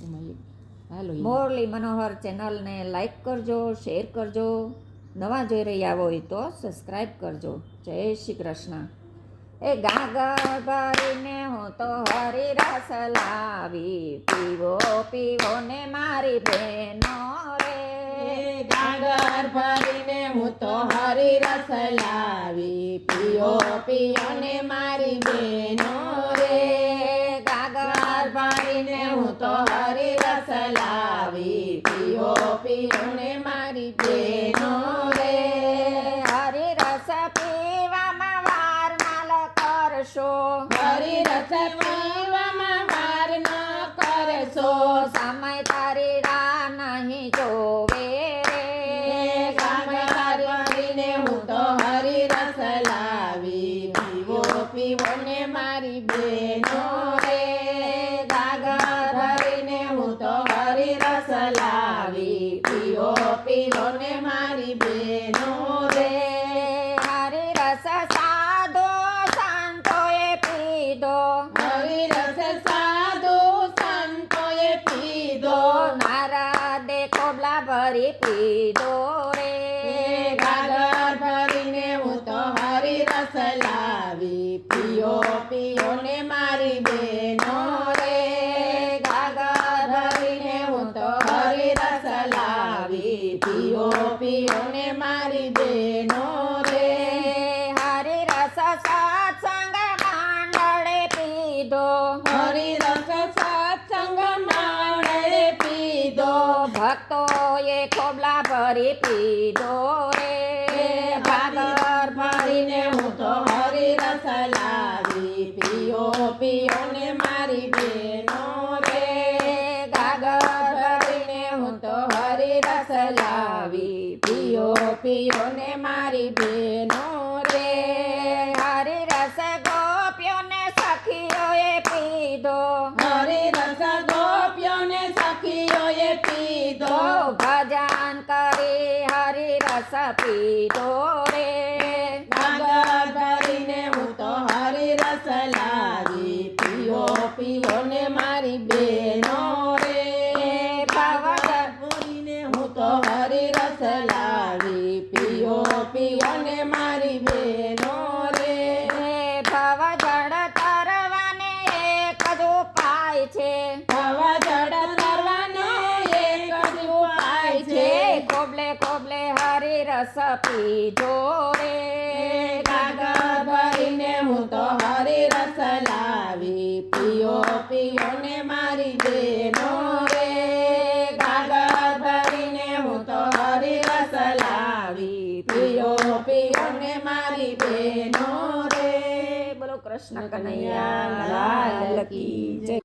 હાલો મોરલી મનોહર ચેનલને લાઈક કરજો શેર કરજો. નવા જોઈ રહ્યા હોય તો સબસ્ક્રાઈબ કરજો. જય શ્રી કૃષ્ણ. એ ગાગર ભરીને હું તો હરી રસ લાવી. પીવો પીવો ને મારી બહેનો રે. ગાગર ભરીને હું તો હરી રસ લાવી. પીઓ પીઓ ને મારી બેનો રે ગાગર ભરીને હું રસ લાવી પીઓ પીઓ ને મારી બેનો રે. હરી રસ પીવામાં વાર નાલ કરશો. હરી રસ પીવામાં વાર ન કરશો. સમય તારી રા નહીં જોવે રે. ભરીને હું તો હરી રસ લાવી પીવો પીવો ને મારી બેનો રે ગાગર ભરીને હું તો હરી પીઓ પીવો ને મારી બેનો રે. હરી રસ સાધો એ પીધો. હરી રસ સાધુ એ પીધો. નારદે કોબલા ભરી પીધો રે. પીઓ પીઓ ને મારી બેનો રે હરી રસ સત્સંગ માંડળે પીધો હરી રસ સત્સંગ માંડળે પીધો ભક્તોએ કોબલા ભરી પીધો રે ભાગર ભરીને હું તો હરી રસ લાવી પીઓ પીઓ ને મારી બેનો રસ લાવી પીઓ પીઓ ને મારી બેનો રે. હરે રસ ગોપ્યોને સખીઓએ પીધો. હરે રસ ગોપ્યો ને સખીઓએ પીધો. તો ભજન કરી હરે રસ પીધો રે. ગાગર ભરીને હું તો હરે રસ લાવી પીઓ પીઓ ને મારી બેનો રે ગાગર ભરીને હું તો હરી રસ લાવી પીઓ પીઓ ને મારી બેનો રે ભવ જળ તરવાને એક જ ઉપાય છે. હવા જડ તરવાનો એક જ ઉપાય છે. કોબલે કોબલે હરી રસ પીધો રે ભરીને હું તો હરી રસ લાવી. પીઓ પીઓ ને મારી દેનો રે. ગાગર ભરીને હું તો હરી રસ લાવી. પીઓ પીઓ ને મારી બેનો રે. બોલો કૃષ્ણ કનૈયા લાલ કી જય.